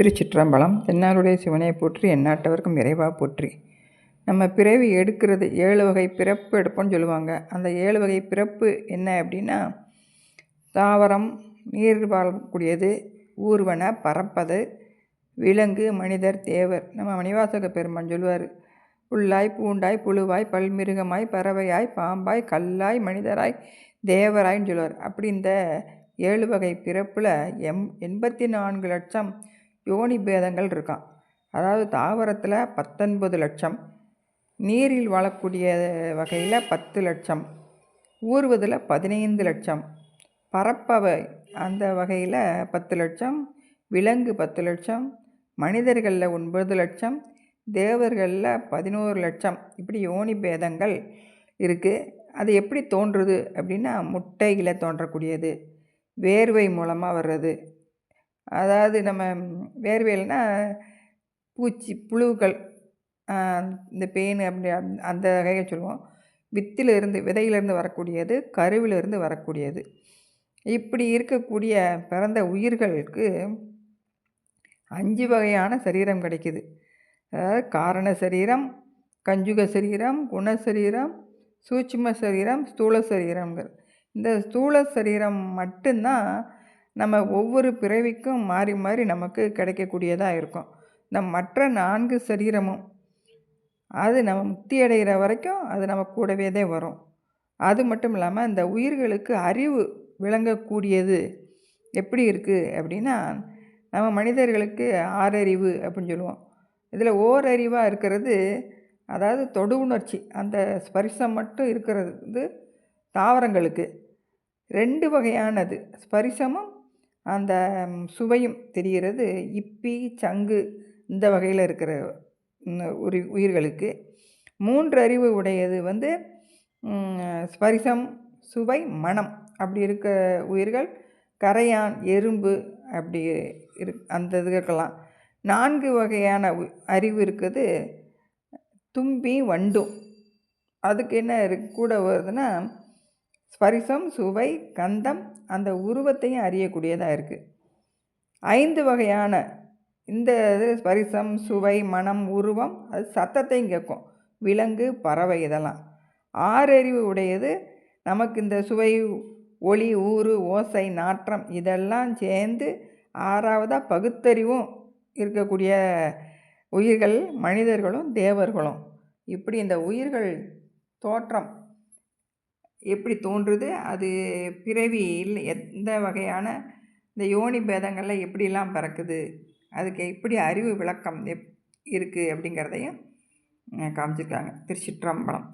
திருச்சிற்றம்பலம் தென்னாளுடைய சிவனை போற்றி எந்நாட்டவர்க்கும் இறைவா போற்றி. நம்ம பிறவி எடுக்கிறது ஏழு வகை பிறப்பு எடுப்போம்னு சொல்லுவாங்க. அந்த ஏழு வகை பிறப்பு என்ன அப்படின்னா தாவரம் நீர் வாழக்கூடியது ஊர்வன பறப்பது விலங்கு மனிதர் தேவர். நம்ம மணிவாசக பெருமான் சொல்லுவார். புல்லாய் பூண்டாய் புழுவாய் பல்மிருகமாய் பறவையாய் பாம்பாய் கல்லாய் மனிதராய் தேவராய்ன்னு சொல்லுவார். அப்படி இந்த ஏழு வகை பிறப்பில் எம் எண்பத்தி நான்கு லட்சம் யோனி பேதங்கள் இருக்கான் அதாவது தாவரத்தில் பத்தொன்பது லட்சம் நீரில் வாழக்கூடிய வகையில் பத்து லட்சம் ஊறுவதில் பதினைந்து லட்சம் பரப்பவை அந்த வகையில் பத்து லட்சம் விலங்கு பத்து லட்சம் மனிதர்களில் ஒன்பது லட்சம் தேவர்களில் பதினோரு லட்சம் இப்படி யோனி பேதங்கள் இருக்குது அது எப்படி தோன்றுது அப்படின்னா முட்டையில் தோன்றக்கூடியது வேர்வை மூலமாக வர்றது அதாவது நம்ம வேர்வையில்னா பூச்சி புழுக்கள் இந்த பெயின் அப்படி அந்த வகையை சொல்லுவோம். வித்திலிருந்து விதையிலிருந்து வரக்கூடியது கருவிலிருந்து வரக்கூடியது. இப்படி இருக்கக்கூடிய பிறந்த உயிர்களுக்கு அஞ்சு வகையான சரீரம் கிடைக்குது. அதாவது காரண சரீரம் கஞ்சுக சரீரம் குணசரீரம் சூட்சும சரீரம் ஸ்தூல சரீரம்ங்கிற இந்த ஸ்தூல சரீரம் மட்டும்தான் நம்ம ஒவ்வொரு பிறவிக்கும் மாறி மாறி நமக்கு கிடைக்கக்கூடியதாக இருக்கும். இந்த மற்ற நான்கு சரீரமும் அது நம்ம முக்தி அடைகிற வரைக்கும் அது நம்ம கூடவே தான் வரும். அது மட்டும் இல்லாமல் இந்த உயிர்களுக்கு அறிவு விளங்கக்கூடியது எப்படி இருக்குது அப்படின்னா நம்ம மனிதர்களுக்கு ஆறறிவு அப்படின்னு சொல்லுவோம். இதில் ஓரறிவாக இருக்கிறது அதாவது தொடு உணர்ச்சி அந்த ஸ்பரிசம் மட்டும் இருக்கிறது தாவரங்களுக்கு. ரெண்டு வகையானது ஸ்பரிசமும் அந்த சுவையும் தெரிகிறது. இப்பி சங்கு இந்த வகையில் இருக்கிற உரி உயிர்களுக்கு. மூன்று அறிவு உடையது வந்து ஸ்பரிசம் சுவை மனம். அப்படி இருக்க உயிர்கள் கரையான் எறும்பு அப்படி இரு அந்த இது இருக்கலாம். நான்கு வகையான அறிவு இருக்குது. தும்பி வண்டும் அதுக்கு என்ன கூட வருதுன்னா ஸ்பரிசம் சுவை கந்தம் அந்த உருவத்தையும் அறியக்கூடியதாக இருக்குது ஐந்து வகையான இந்த இது ஸ்பரிசம் சுவை மனம் உருவம் அது சத்தத்தையும் கேட்கும். விலங்கு பறவை இதெல்லாம். ஆறறிவு உடையது. நமக்கு இந்த சுவை ஒளி ஊறு ஓசை நாற்றம் இதெல்லாம் சேர்ந்து ஆறாவதாக பகுத்தறிவும் இருக்கக்கூடிய உயிர்கள் மனிதர்களும் தேவர்களும். இப்படி இந்த உயிர்கள் தோற்றம் எப்படி தோன்றுது? அது பிறவியில் எந்த வகையான இந்த யோனி பேதங்களில் எப்படிலாம் பிறக்குது? அதுக்கு எப்படி அறிவு விளக்கம் எப் இருக்குது அப்படிங்கிறதையும் காமிச்சிருக்காங்க. திருச்சிற்றம்பலம்.